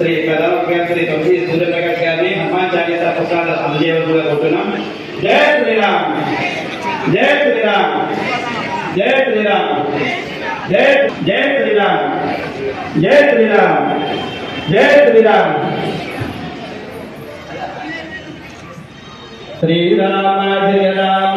శ్రీ ప్రధాన శ్రీ తొమ్మిది సూర్యప్రకాష్ గారిని హనుమాన్ చాలీసా పుస్తకాలు అందజేయవలసిందిగా కోరుతున్నాం జై శ్రీరామ్ జై శ్రీరామ్ జై శ్రీరామ్ జై జై శ్రీరామ్ జై శ్రీరామ్ జై శ్రీరామ్ శ్రీరామ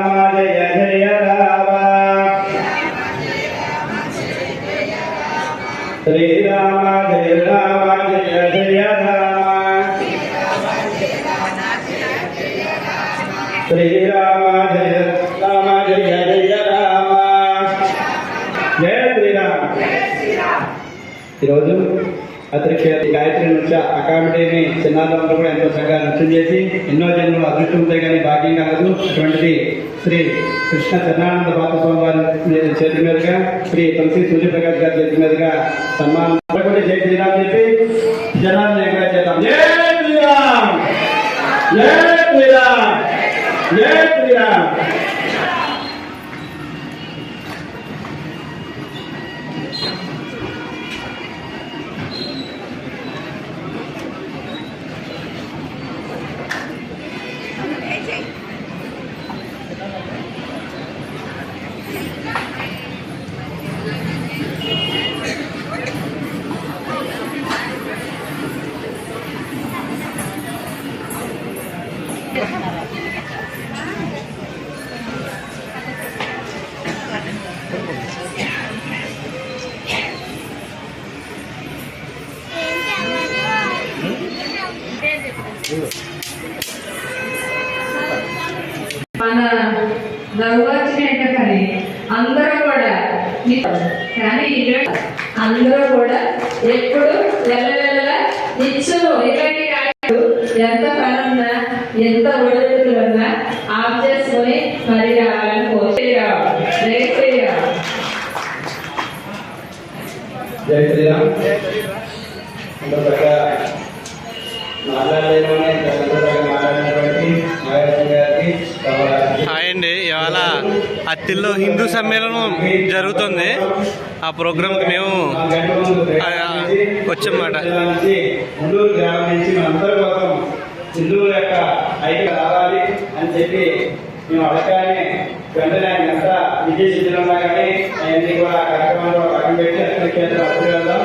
అతనికి గాయత్రి నృత్య అకాడమీని చిన్నారంలో కూడా ఎంతో చక్కగా నృత్యం చేసి ఎన్నో జన్మలు అదృష్టం ఉంటాయి కానీ భాగ్యం కలదు. అటువంటిది శ్రీ కృష్ణ చరణానంద స్వామి వారి చేతి మీదుగా శ్రీ తులసి సూర్యప్రకాష్ గారి చేతి మీదుగా సన్మానం. కూడా జై శ్రీరామ్ చెప్పి జనాలు ఎక్కడ చేద్దాం జై శ్రీరామ్! జై శ్రీరామ్! జై మన రఘువచ్చిన కానీ అందరూ కూడా కానీ ఇటువంటి అందరూ కూడా ఎప్పుడు వెళ్ళవెళ్ళ నిత్యం ఇలాంటి కాదు ఎంత పనున్నా ఎంత ఒడిదుడుకులున్నా ఆఫ్ చేసుకుని మరి రావాలని కోరి రావాలి. జై శ్రీరామ్ జై శ్రీరామ్ అండి ఇవాళ అత్తిల్లో హిందూ సమ్మేళనం జరుగుతుంది ఆ ప్రోగ్రాంకి మేము వచ్చామాట. హిందువుల యొక్క ఐక్య రావాలి అని చెప్పి మేము అడగానే వెంటనే ఆయన ఎంత విజయ శిథిలంగా కానీ అవన్నీ కూడా కార్యక్రమంలో పక్కన పెట్టి అక్కడ కేంద్రం అప్పుడు వెళ్దాం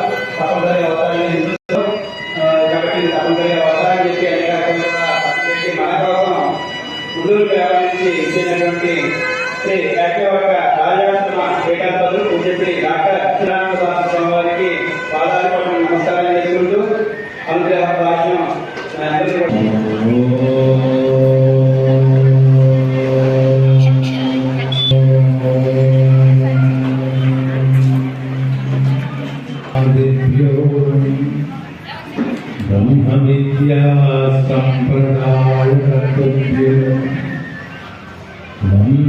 యాక్టివర్గ రాజాశ్రమ ఏకాంతలు పూజశ్రీ డాక్టర్ అక్షరానంద స్వామి వారికి పాదాలు పట్ల నమస్కారం చేసుకుంటూ అనుగ్రహ భాష్యం అందరికీ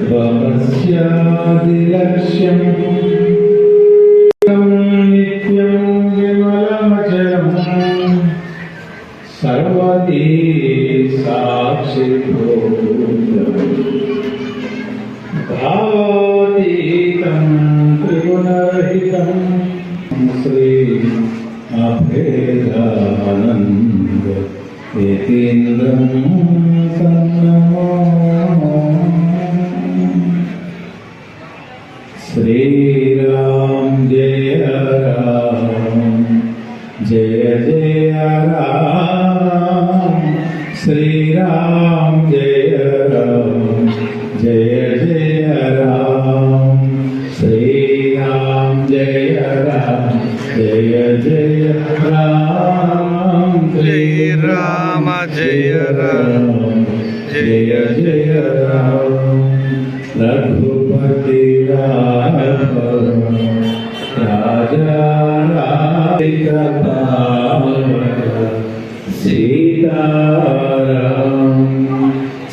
तत्त्वमस्यादिलक्ष्यम् नित्यं विमलमचलम् सर्वदी साक्षिभूतम् राम जय राम जय जय राम श्री राम जय राम जय जय राम श्री राम जय राम जय जय राम रघुपति राघव राजा సీతారాం.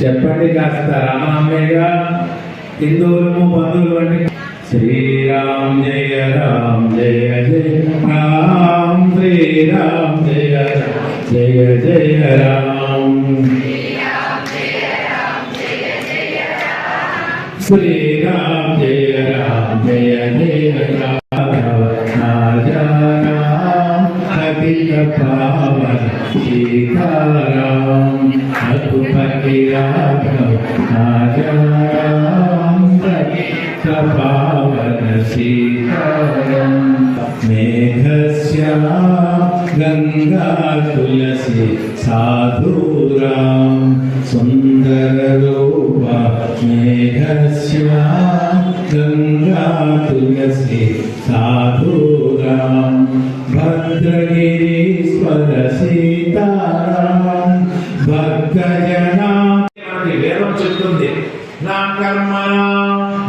చెప్పండి కాస్త రామామయ్యగా హిందువులము బంధువులు అంటే శ్రీరామ్ జయ రామ్ జయ జయ రామ్ శ్రీరామ్ జయ రామ్ జయ జయ రామ్. శ్రీరామ్ జయ రామ్ జయ జయ రామ్. రాజా రామ్ పావన. సీతారాం రఘుపతి రాఘవ రాజా రామ్ అఖిల పావన సీతారాం మేఘశ్యామ గంగా తులసి సాధూరాం సుందర సీతారాం భక్తజనా. వేదం చెప్తుంది. నా కర్మ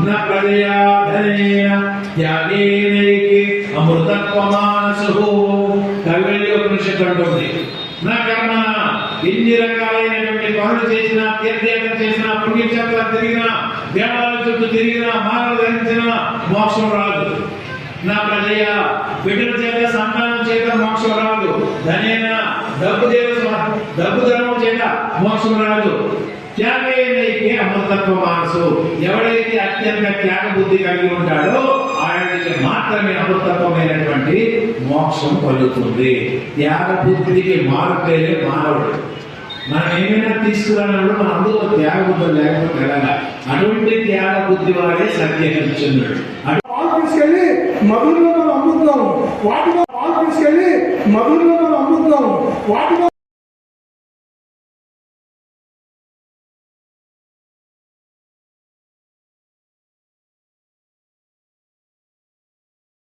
నా ప్రజయాధనేన త్యాగేనైకి అమృతత్వమానసు కవిల్లి ఉపనిషత్తు అంటుంది. నా కర్మ ఎన్ని రకాలైనటువంటి పనులు చేసినా తీర్థయాత్ర చేసినా పుణ్యక్షేత్రాలు తిరిగినా దేవాలయ చుట్టూ తిరిగినా మానవ ధరించిన మోక్షం రాదు. నా ప్రజయ బిడ్డల చేత సంతానం చేత మోక్షం రాదు ధనేన డబ్బు చేత డబ్బు ధర్మం చేత మోక్షం రాదు త్యాగేనైకే అమృతత్వ మానసు. ఎవడైతే అత్యంత త్యాగ బుద్ధి కలిగి ఉంటాడో ఆయనకి మాత్రమే అమృతత్వమైనటువంటి మోక్షం కలుగుతుంది. త్యాగ బుద్ధికి మారుపేరే మానవుడు. మనం ఏమైనా తీసుకురానప్పుడు మన అందులో త్యాగ బుద్ధి లేకపోతే అటువంటి త్యాగ బుద్ధి వాడే సత్యకృష్ణుడు. తీసుకెళ్ళి మధురలో మనం అమ్ముతాం వాటిలో పాలు తీసుకెళ్ళి మధురలో మనం అమ్ముతాం వాటిలో